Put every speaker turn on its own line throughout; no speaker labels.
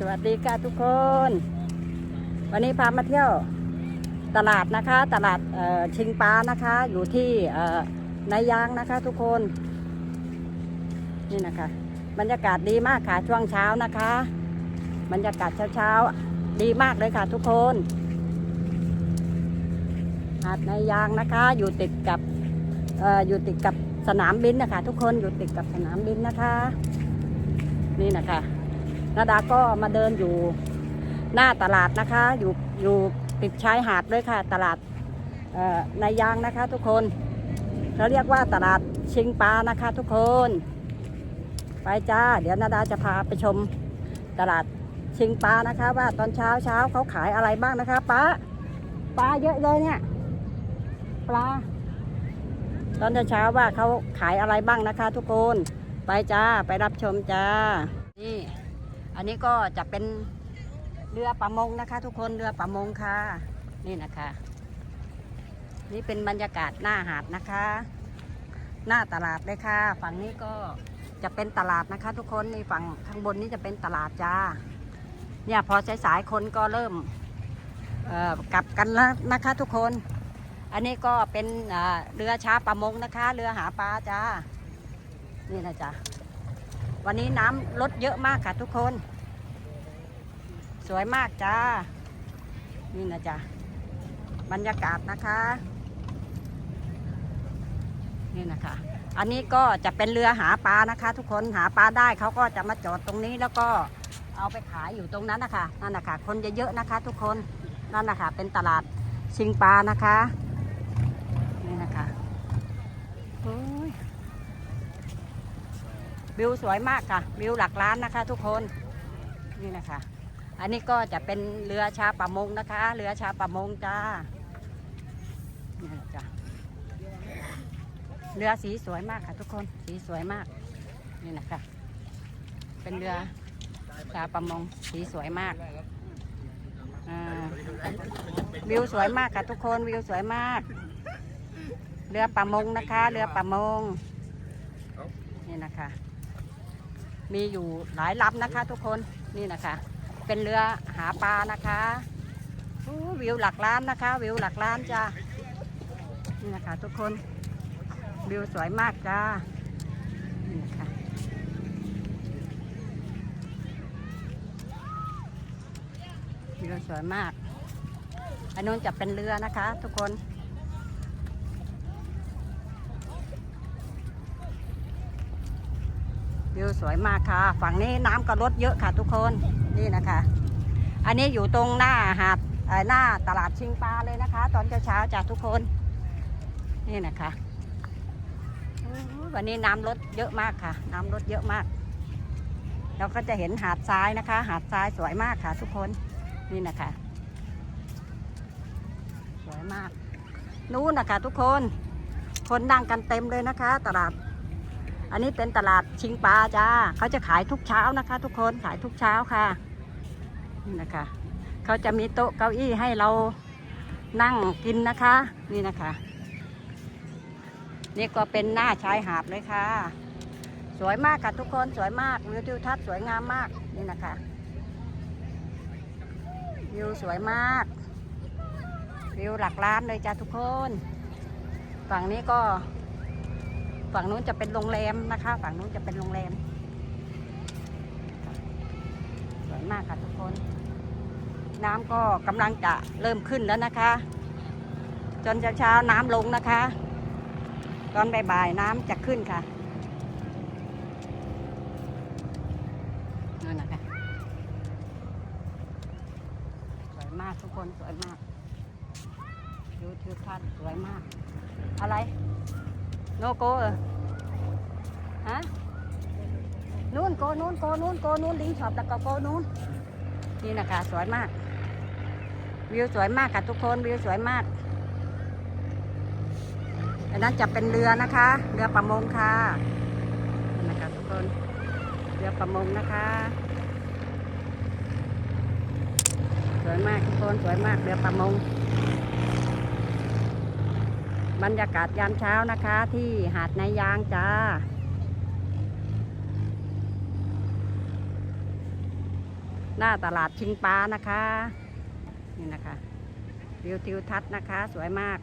สวัสดีค่ะทุกคน วันนี้พามาเที่ยวตลาดนะคะ ตลาดชิงปลานะคะ อยู่ที่เอ่อนายางนะคะ ทุกคน นี่นะคะ บรรยากาศดีมากค่ะช่วงเช้านะคะ บรรยากาศเช้าๆดีมากเลยค่ะทุกคนหาดนายางนะคะ อยู่ติดกับออยู่ติดกับสนามบินนะคะ ทุกคนอยู่ติดกับสนามบินนะคะ นี่นะคะ นาดาก็มาเดินอยู่หน้าตลาดนะคะ อยู่อยู่ติดชายหาดด้วยค่ะ ตลาดนายางนะคะ ทุกคนเขาเรียกว่าตลาดชิงปลานะคะ ทุกคน ไปจ้า เดี๋ยวนาดาจะพาไปชมตลาดชิงปลานะคะ ว่าตอนเช้าเช้าเขาขายอะไรบ้างนะคะป้าปลาเยอะเลยเนี่ย ปลา ตอนเช้าว่าเขาขายอะไรบ้างนะคะ ทุกคน ไปจ้าไปรับชมจ้านี่ อันนี้ก็จะเป็นเรือประมงนะคะ ทุกคนเรือประมงค่ะ นี่นะคะ นี่เป็นบรรยากาศหน้าหาดนะคะ หน้าตลาดเลยค่ะ ฝั่งนี้ก็จะเป็นตลาดนะคะ ทุกคนในฝั่งข้างบนนี้จะเป็นตลาดจ้า เนี่ยพอสายๆคนก็เริ่มกลับกันแล้วนะคะทุกคน อันนี้ก็เป็นเรือช้าประมงนะคะ เรือหาปลาจ้า นี่นะจ๊ะ วันนี้น้ำลดเยอะมากค่ะทุกคน สวยมากจ้า นี่นะจ๊ะ บรรยากาศนะคะ นี่นะคะ อันนี้ก็จะเป็นเรือหาปลานะคะ ทุกคนหาปลาได้เขาก็จะมาจอดตรงนี้แล้วก็เอาไปขายอยู่ตรงนั้นนะคะนั่นนะคะคนจะเยอะๆนะคะ ทุกคนนั่นนะคะเป็นตลาดชิงปลานะคะนี่นะคะโอ้ย วิวสวยมากค่ะ วิวหลักล้านนะคะทุกคนนี่นะคะ อันนี้ก็จะเป็นเรือชาประมงนะคะ เรือชาประมงจ้านี่จ้ะเรือสีสวยมากค่ะทุกคนสีสวยมากนี่นะคะ เป็นเรือชาประมงสีสวยมากวิวสวยมากค่ะทุกคนวิวสวยมาก เรือประมงนะคะ เรือประมงนี่นะคะ มีอยู่หลายลำนะคะ ทุกคนนี่นะคะ เป็นเรือหาปลานะคะวิวหลักล้านนะคะ วิวหลักล้านจ้านี่นะคะ ทุกคนวิวสวยมากจ้านี่นะคะวิวสวยมากอันนู้นจะเป็นเรือนะคะ ทุกคน วิวสวยมากค่ะ ฝั่งนี้น้ำก็ลดเยอะค่ะทุกคนนี่นะคะ อันนี้อยู่ตรงหน้าหาดหน้าตลาดชิงปลาเลยนะคะ ตอนเช้าๆจากทุกคนนี่นะคะวันนี้น้ำลดเยอะมากค่ะ น้ำลดเยอะมากเราก็จะเห็นหาดทรายนะคะ หาดทรายสวยมากค่ะทุกคนนี่นะคะ สวยมาก นู้นนะคะทุกคน คนนั่งกันเต็มเลยนะคะ ตลาด อันนี้เป็นตลาดชิงปลาจ้าเขาจะขายทุกเช้านะคะ ทุกคนขายทุกเช้าค่ะนี่นะคะเขาจะมีโต๊ะเก้าอี้ให้เรานั่งกินนะคะ นี่นะคะ นี่ก็เป็นหน้าชายหาดเลยค่ะ สวยมากค่ะทุกคนสวยมากวิวทิวทัศน์สวยงามมากนี่นะคะวิวสวยมาก วิวหลักล้านเลยจ้าทุกคน ฝั่งนี้ก็ ฝั่งนู้นจะเป็นโรงแรมนะคะ ฝั่งนู้นจะเป็นโรงแรมสวยมากค่ะทุกคน น้ำก็กำลังจะเริ่มขึ้นแล้วนะคะ จนเช้าๆน้ำลงนะคะ ตอนบ่ายๆน้ำจะขึ้นค่ะนั่นนะคะสวยมากทุกคนสวยมากดูทิวทัศน์สวยมาก อะไร โนโกเออฮะนู่นโกนู่นโกนู่นโกนู่นลิงช็อปแล้วก็โกนู่นนี่นะคะสวยมาก วิวสวยมากค่ะทุกคนวิวสวยมากอันนั้นจะเป็นเรือนะคะ เรือประมงค่ะนี่นะคะทุกคนเรือประมงนะคะ สวยมากทุกคนสวยมากเรือประมง บรรยากาศยามเช้านะคะที่หาดนายยางจ้า หน้าตลาดชิงปลานะคะ นี่นะคะวิวทิวทัศน์นะคะ สวยมาก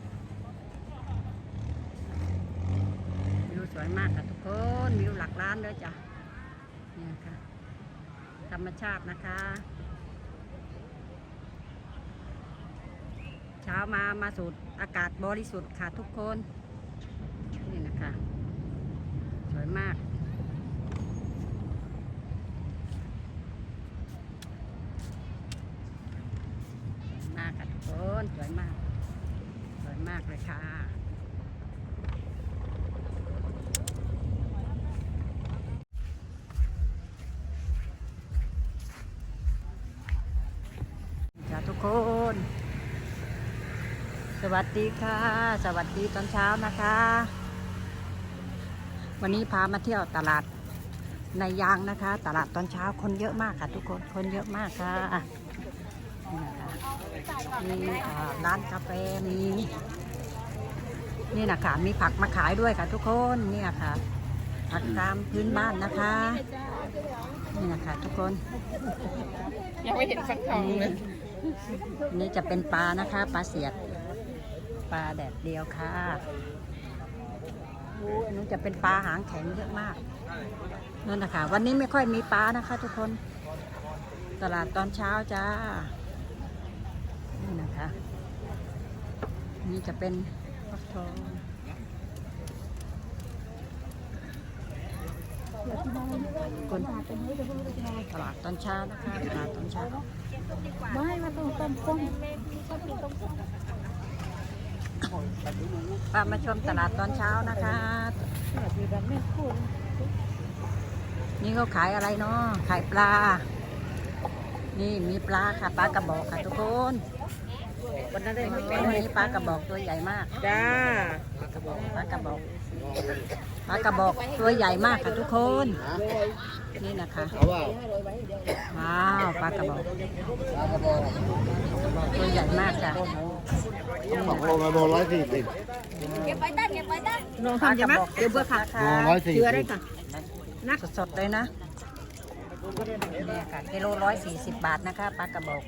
วิวสวยมากค่ะทุกคนวิวหลักล้านเลยจ้ะนี่นะคะธรรมชาตินะคะ เช้ามามาสูดอากาศบริสุทธิ์ค่ะทุกคน นี่นะคะ สวยมากมากค่ะทุกคน สวยมาก สวยมากเลยค่ะ สวัสดีค่ะ สวัสดีตอนเช้านะคะ วันนี้พามาเที่ยวตลาดในยางนะคะ ตลาดตอนเช้าคนเยอะมากค่ะ ทุกคนคนเยอะมากค่ะนี่นะคะมีอ่าร้านกาแฟมีนี่นะคะมีผักมาขายด้วยค่ะ ทุกคนเนี่ยค่ะผักตามพื้นบ้านนะคะ นี่นะคะ ทุกคน
ยังไม่เห็นฟักทองเลย
นี่จะเป็นปลานะคะ ปลาเสียด ปลาแดดเดียวค่ะโอ้ยอันนู้นจะเป็นปลาหางแข็งเยอะมากนั่นนะคะวันนี้ไม่ค่อยมีปลานะคะ ทุกคน ตลาดตอนเช้าจ้า นี่นะคะ นี่จะเป็นฟักทองคนตลาดตอนเช้านะคะตลาดตอนเช้า
ไม่มาต้มต้มต้ม
ป้ามาชมตลาดตอนเช้านะคะ
แบบมีแบบไม่พูด
นี่เขาขายอะไรเนาะขายปลา นี่มีปลาค่ะปลากระบอกค่ะทุกคน
วันนั้นได้
โอ้
ไม่
โห
เป็น
นี่ปลากระบอกตัวใหญ่มาก
จ้า
ปลากระบอกปลากระบอก ปลากระบอกตัวใหญ่มากค่ะทุกคน นี่นะคะ ว้าวปลากระบอกตัวใหญ่มากจ้ะ
สองโลมาโลร้อยสี่สิบ
น้องทำใช่ไหมเดี๋ยวเบื่อค่ะ
โลร้อยสี่
เชื่อได้
สิบ
ค่ะ
สดๆเลยนะเนี่ยค่ะกิโลร้อยสี่สิบบาทนะคะปลากระบอก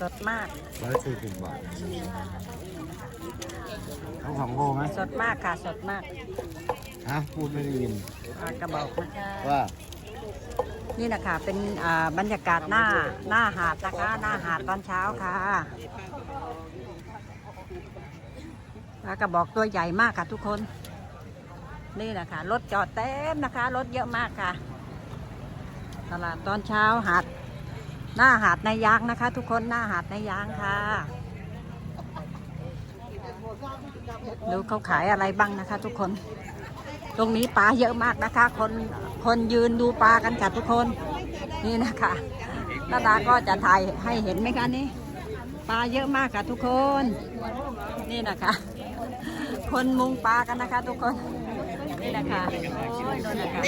สดมาก
ร้อยสี่สิบบาทเอา สองโลไหม
สดมากค่ะสดมาก
ฮะพูดไม่ได้ยิน
ปลากระบอกนะคะ
ว่า
นี่นะคะเป็นอ่าบรรยากาศหน้าหน้าหาดนะคะ หน้าหาดตอนเช้าค่ะปลากระบอกตัวใหญ่มากค่ะทุกคน นี่แหละค่ะรถจอดเต็มนะคะรถเยอะมากค่ะตลาดตอนเช้าหาดหน้าหาดในยางนะคะ ทุกคนหน้าหาดในยางค่ะ ดูเขาขายอะไรบ้างนะคะ ทุกคน ตรงนี้ปลาเยอะมากนะคะ คนคนยืนดูปลากันค่ะทุกคน นี่นะคะนาดาก็จะถ่ายให้เห็นไหมคะนี่ปลาเยอะมากค่ะทุกคน นี่นะคะ คนมุงปลากันนะคะ ทุกคน นี่นะคะโอ้ยนู่นนะคะ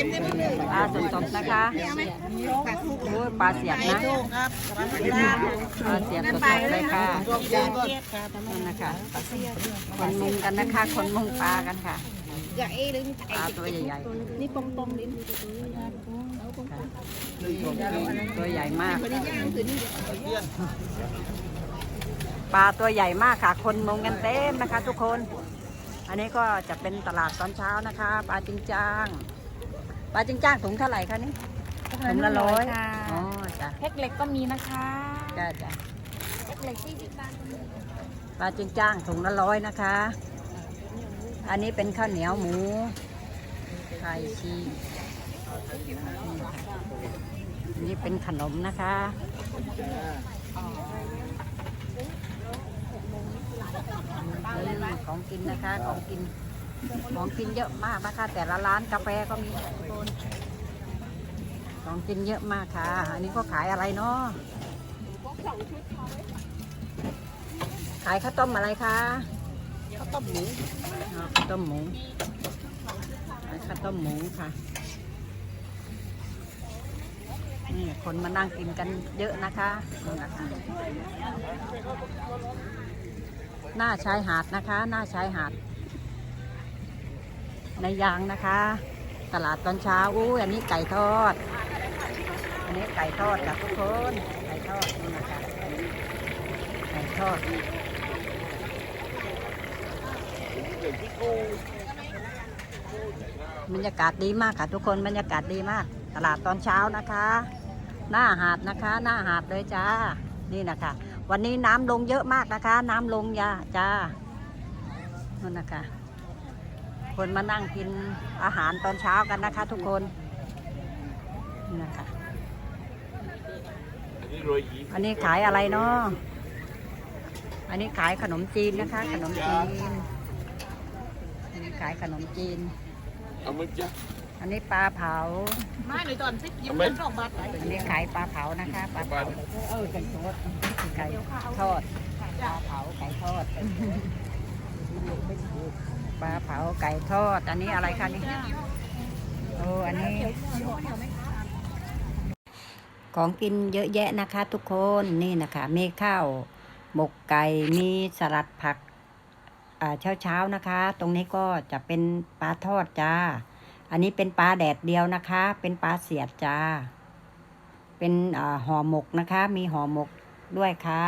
ปลาสดๆนะคะโอ้ยปลาเสียบนะปลาเสียบสดๆเลยค่ะนี่นะคะคนมุงกันนะคะ คนมุงปลากันค่ะ
อย่าเอ้เลย
ปลาตัวใหญ่
นี่ปงปงลิ้น
ๆค่ะตัวใหญ่มาก
วันนี้ย่างคือนี่
ปลาตัวใหญ่มากค่ะ คนมุงกันเต็มนะคะ ทุกคน อันนี้ก็จะเป็นตลาดตอนเช้านะคะปลาจิงจ้างปลาจิงจ้างถุงเท่าไหร่คะนี่ถุงละร้อย
ค่ะ
อ๋อจ้ะ
แพ็คเล็กก็มีนะคะ
จ้ะจ้ะ
แพ็คเล็กที่สิบบาท
ปลาจิงจ้างถุงละร้อยนะคะ อันนี้เป็นข้าวเหนียวหมูไข่ชีนี่ค่ะอันนี้เป็นขนมนะคะนี่ ของกินนะคะ ของกิน ของกินเยอะมากนะคะ แต่ละร้านกาแฟก็มีของกินเยอะมากค่ะ อันนี้ก็ขายอะไรเนาะขายข้าวต้มอะไรคะ
ข้าวต้มหมู
ข้าวต้มหมูขายข้าวต้มหมูค่ะนี่คนมานั่งกินกันเยอะนะคะ หน้าชายหาดนะคะ หน้าชายหาด ในยางนะคะ ตลาดตอนเช้าอู้อันนี้ไก่ทอด อันนี้ไก่ทอดจ้ะทุกคนไก่ทอดนี่นะคะไก่ทอดบรรยากาศดีมากค่ะทุกคนบรรยากาศดีมาก ตลาดตอนเช้านะคะ หน้าหาดนะคะ หน้าหาดเลยจ้า นี่นะคะ วันนี้น้ำลงเยอะมากนะคะ น้ำลงยาจ้านั่นนะคะ คนมานั่งกินอาหารตอนเช้ากันนะคะ ทุกคนนี่นะคะอันนี้ขายอะไรเนาะอันนี้ขายขนมจีนนะคะ ขนมจีนอันนี้ขายขนมจีน
เอามึงจ้ะ
อันนี้ปลาเผา
ไม่หน่อยตอนสิยิ้มเป็นสองบาทไหน
อันนี้ขายปลาเผานะคะ ปลาเผาเออไก่ทอดไก่ทอดปลาเผาไก่ทอด ปลาเผาไก่ทอด อันนี้อะไรคะนี่โอ้อันนี้ ของกินเยอะแยะนะคะ ทุกคนนี่นะคะมีข้าวหมกไก่มีสลัดผักเช้าเช้าๆนะคะ ตรงนี้ก็จะเป็นปลาทอดจ้า อันนี้เป็นปลาแดดเดียวนะคะ เป็นปลาเสียดจ้า เป็นห่อหมกนะคะ มีห่อหมกด้วยค่ะ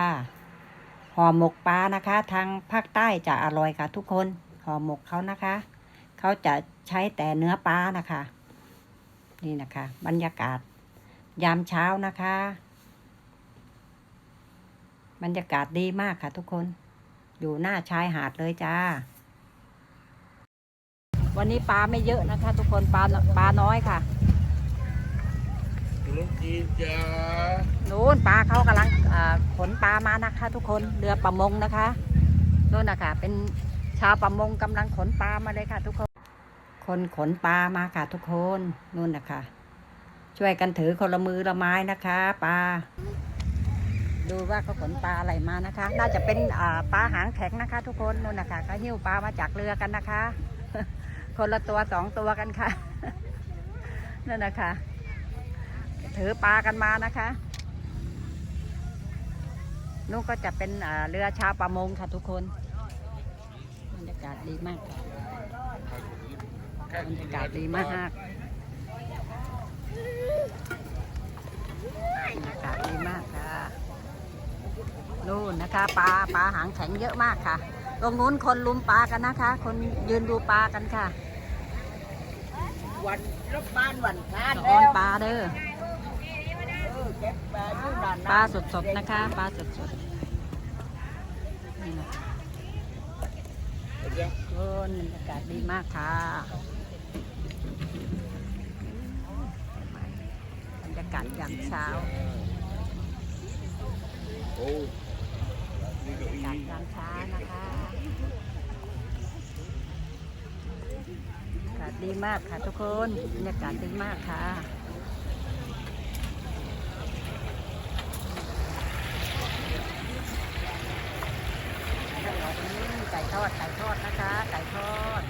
ห่อหมกปลานะคะ ทางภาคใต้จะอร่อยค่ะทุกคนห่อหมกเขานะคะ เขาจะใช้แต่เนื้อปลานะคะ นี่นะคะ บรรยากาศ ยามเช้านะคะ บรรยากาศดีมากค่ะทุกคน อยู่หน้าชายหาดเลยจ้า วันนี้ปลาไม่เยอะนะคะ ทุกคนปลาปลาน้อยค่ะ
ขนมจีนจ้า
นู้นปลาเขากำลังอ่าขนปลามานะคะ ทุกคนเรือประมงนะคะนู่นนะคะเป็นชาวประมงกำลังขนปลามาเลยค่ะ ทุกคน คนขนปลามาค่ะ ทุกคนนู่นนะคะ ช่วยกันถือคนละมือละไม้นะคะปลาดูว่าเขาขนปลาอะไรมานะคะ น่าจะเป็นอ่าปลาหางแข็งนะคะ ทุกคนนู่นนะคะก็หิ้วปลามาจากเรือกันนะคะ คนละตัวสองตัวกันค่ะ นั่นนะคะถือปลากันมานะคะนู่นก็จะเป็นอ่าเรือชาวประมงค่ะทุกคนบรรยากาศดีมากบรรยากาศดีมากบรรยากาศดีมากค่ะนู่นนะคะปลาปลาหางแข็งเยอะมากค่ะ ตรงนู้นคนลุมปลากันนะคะ คนยืนดูปลากันค่ะ
วันรบบ้านวันคาด
สอนปลาเด้อ
เก็บปลาอยู่ด้าน
ปลาสดๆนะคะ ปลาสดๆนี่นะคะโอ้บรรยากาศดีมากค่ะ บรรยากาศยามเช้า
โอ้นี่เก็
บรร
อี
ยากาศยามเช้านะคะบรรยากาศดีมากค่ะทุกคนบรรยากาศดีมากค่ะไก่ทอดไก่ทอดนะคะไก่ทอด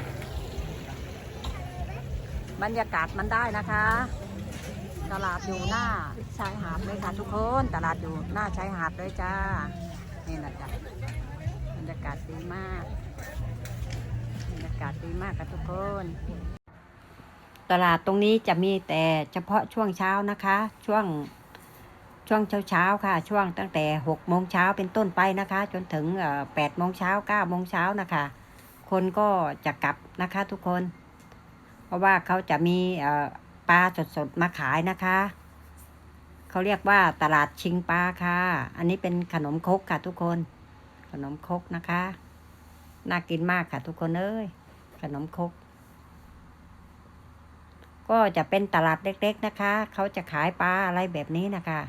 บรรยากาศมันได้นะคะตลาดอยู่หน้าชายหาดเลยค่ะทุกคน ตลาดอยู่หน้าชายหาดเลยจ้า นี่นะจ๊ะบรรยากาศดีมากบรรยากาศดีมากค่ะทุกคน ตลาดตรงนี้จะมีแต่เฉพาะช่วงเช้านะคะ ช่วงช่วงเช้าเช้าๆค่ะ ช่วงตั้งแต่หกโมงเช้าเป็นต้นไปนะคะ จนถึงแปดโมงเช้าเก้าโมงเช้านะคะ คนก็จะกลับนะคะทุกคน เพราะว่าเขาจะมีปลาสดๆมาขายนะคะ เขาเรียกว่าตลาดชิงปลาค่ะ อันนี้เป็นขนมคกค่ะทุกคน ขนมคกนะคะ น่ากินมากค่ะทุกคนเอ้ย ขนมคก ก็จะเป็นตลาดเล็กๆนะคะ เขาจะขายปลาอะไรแบบนี้นะคะ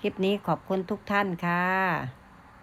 คลิปนี้ขอบคุณทุกท่านค่ะ